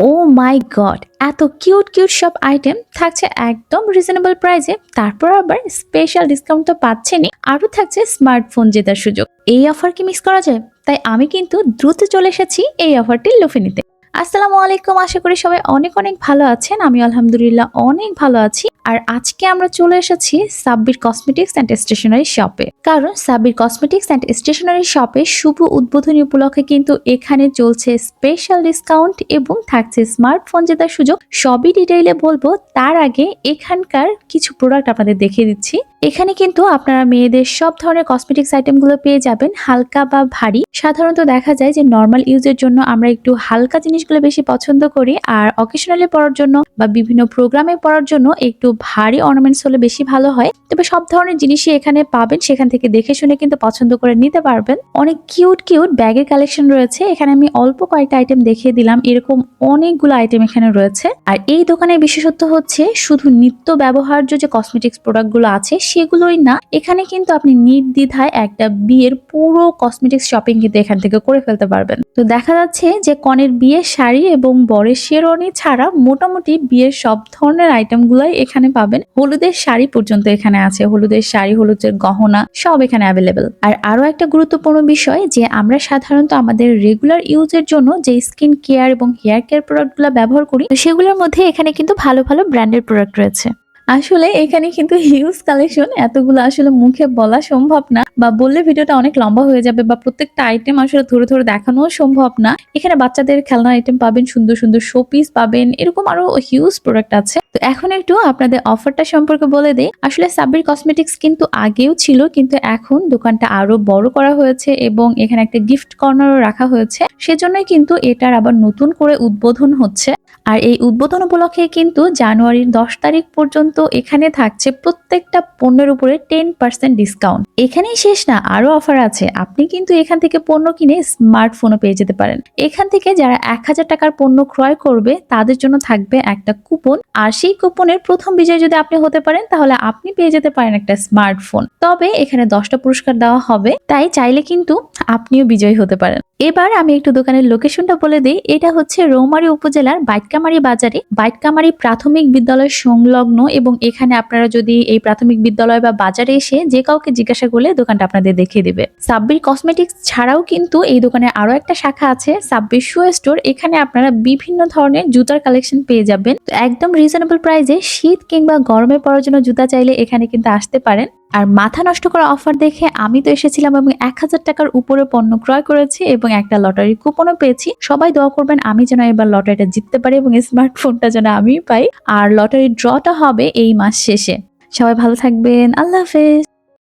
O my god এত cute cute সব item থাকছে একদম রিজনেবল প্রাইসে তারপর আবার স্পেশাল ডিসকাউন্ট তো পাচ্ছেনই। আরও থাকছে স্মার্টফোন জেতার সুযোগ। এই অফার কি মিস করা যায়? তাই আমি কিন্তু দ্রুত চলে এসেছি এই অফারটি লুফে নিতে আসসালামু আলাইকুম, আশা করি সবাই অনেক অনেক ভালো আছেন। আমি আলহামদুলিল্লাহ অনেক ভালো আছি। আর আজকে আমরা চলে এসেছি সাব্বির কসমেটিক্স অ্যান্ড স্টেশনারি শপে কারণ সাব্বির কসমেটিক্স অ্যান্ড স্টেশনারি শপে শুভ উদ্বোধনী উপলক্ষে কিন্তু এখানে চলছে স্পেশাল ডিসকাউন্ট এবং থাকছে স্মার্টফোন জেতার সুযোগ। সবই ডিটেইলে বলব, তার আগে এখানকার কিছু প্রোডাক্ট আপনাদের দেখিয়ে দিচ্ছি। এখানে কিন্তু আপনারা মেয়েদের সব ধরনের কসমেটিক্স আইটেমগুলো পেয়ে যাবেন, হালকা বা ভারী। সাধারণত দেখা যায় যে নর্মাল ইউজের জন্য আমরা একটু হালকা জিনিসগুলো বেশি পছন্দ করি, আর অকেশনালি পড়ার জন্য বা বিভিন্ন প্রোগ্রামে পড়ার জন্য একটু ভারী অর্নামেন্টস হলে বেশি ভালো হয়। তবে সব ধরনের জিনিসই এখানে পাবেন, সেখান থেকে দেখে শুনে কিন্তু পছন্দ করে নিতে পারবেন। অনেক কিউট কিউট ব্যাগের কালেকশন রয়েছে। এখানে আমি অল্প কয়েকটা আইটেম দেখিয়ে দিলাম। এরকম অনেকগুলো আইটেম এখানে রয়েছে। আর এই দোকানের বিশেষত্ব হচ্ছে, শুধু নিত্য ব্যবহার্য যে কসমেটিক্স প্রোডাক্টগুলো আছে, সেগুলোই না। এখানে কিন্তু আপনি নির্দ্বিধায় একটা বিয়ের পুরো কসমেটিক্স শপিং কিন্তু এখান থেকে করে ফেলতে পারবেন। তো দেখা যাচ্ছে যে কনের বিয়ের শাড়ি এবং বরের শেরওয়ানি ছাড়া মোটামুটি বিয়ের সব ধরনের আইটেমগুলোই এখানে পাবেন হলুদের শাড়ি পর্যন্ত এখানে আছে। হলুদের শাড়ি, হলুদের গহনা সব এখানে অ্যাভেলেবেল আর আরও একটা গুরুত্বপূর্ণ বিষয় যে আমরা সাধারণত আমাদের রেগুলার ইউজের জন্য যে স্কিন কেয়ার এবং হেয়ার কেয়ার প্রোডাক্টগুলো ব্যবহার করি, সেগুলোর মধ্যে এখানে কিন্তু ভালো ভালো ব্র্যান্ডের প্রোডাক্ট রয়েছে। আসলে এখানে কিন্তু হিউজ কালেকশন এতগুলো আসলে মুখে বলা সম্ভব না বা বললে ভিডিওটা অনেক লম্বা হয়ে যাবে বা প্রত্যেকটা আইটেম আসলে ধরে ধরে দেখানো সম্ভব না। এখানে বাচ্চাদের খেলনা আইটেম পাবেন, সুন্দর সুন্দর শোপিস পাবেন, এরকম আরও হিউজ প্রোডাক্ট আছে। তো এখন একটু আপনাদের অফারটা সম্পর্কে বলে দেই। আসলে সাব্বির কসমেটিক্স কিন্তু আগেও ছিল, কিন্তু এখন দোকানটা আরও বড় করা হয়েছে এবং এখানে একটা গিফট কর্নারও রাখা হয়েছে। সেজন্যই কিন্তু এটার আবার নতুন করে উদ্বোধন হচ্ছে। আর এই উদ্বোধন উপলক্ষে কিন্তু জানুয়ারির দশ তারিখ পর্যন্ত এখানে থাকছে প্রত্যেকটা পণ্যের উপরে টেন পার্সেন্ট ডিসকাউন্ট এখানেই শেষ না আরও অফার আছে। আপনি কিন্তু এখান থেকে পণ্য কিনে স্মার্টফোনও পেয়ে যেতে পারেন। এখান থেকে যারা এক হাজার টাকার পণ্য ক্রয় করবে, তাদের জন্য থাকবে একটা কুপন আর সেই কুপনের প্রথম বিজয় যদি আপনি হতে পারেন, তাহলে আপনি পেয়ে যেতে পারেন একটা স্মার্টফোন তবে এখানে দশটা পুরস্কার দেওয়া হবে, তাই চাইলে কিন্তু আপনিও বিজয়ী হতে পারেন। এবার আমি একটু দোকানের লোকেশনটা বলে দিই। এটা হচ্ছে রৌমারী উপজেলার বাইটকামারি বাজারে, বাইটকামারি প্রাথমিক বিদ্যালয় সংলগ্ন এবং এখানে আপনারা যদি এই প্রাথমিক বিদ্যালয় বা বাজারে এসে যে কাউকে জিজ্ঞাসা করলে দোকানটা আপনাদের দেখিয়ে দিবে। সাব্বির কসমেটিক্স ছাড়াও কিন্তু এই দোকানে আরও একটা শাখা আছে, সাব্বির শু স্টোর। এখানে আপনারা বিভিন্ন ধরনের জুতার কালেকশন পেয়ে যাবেন। তো একদম রিজনেবল প্রাইসে শীত কিংবা গরমে পড়ার জন্য জুতা চাইলে এখানে কিন্তু আসতে পারেন। আর মাথা নষ্ট করা অফার দেখে আমি তো এসেছিলাম এবং এক হাজার টাকার উপরে পণ্য ক্রয় করেছি এবং একটা লটারি কুপনও পেয়েছি। সবাই দোয়া করবেন আমি যেন এবার লটারিটা জিততে পারি এবং স্মার্টফোনটা যেন আমি পাই। আর লটারির ড্রটা হবে এই মাস শেষে। সবাই ভালো থাকবেন। আল্লাহ হাফেজ।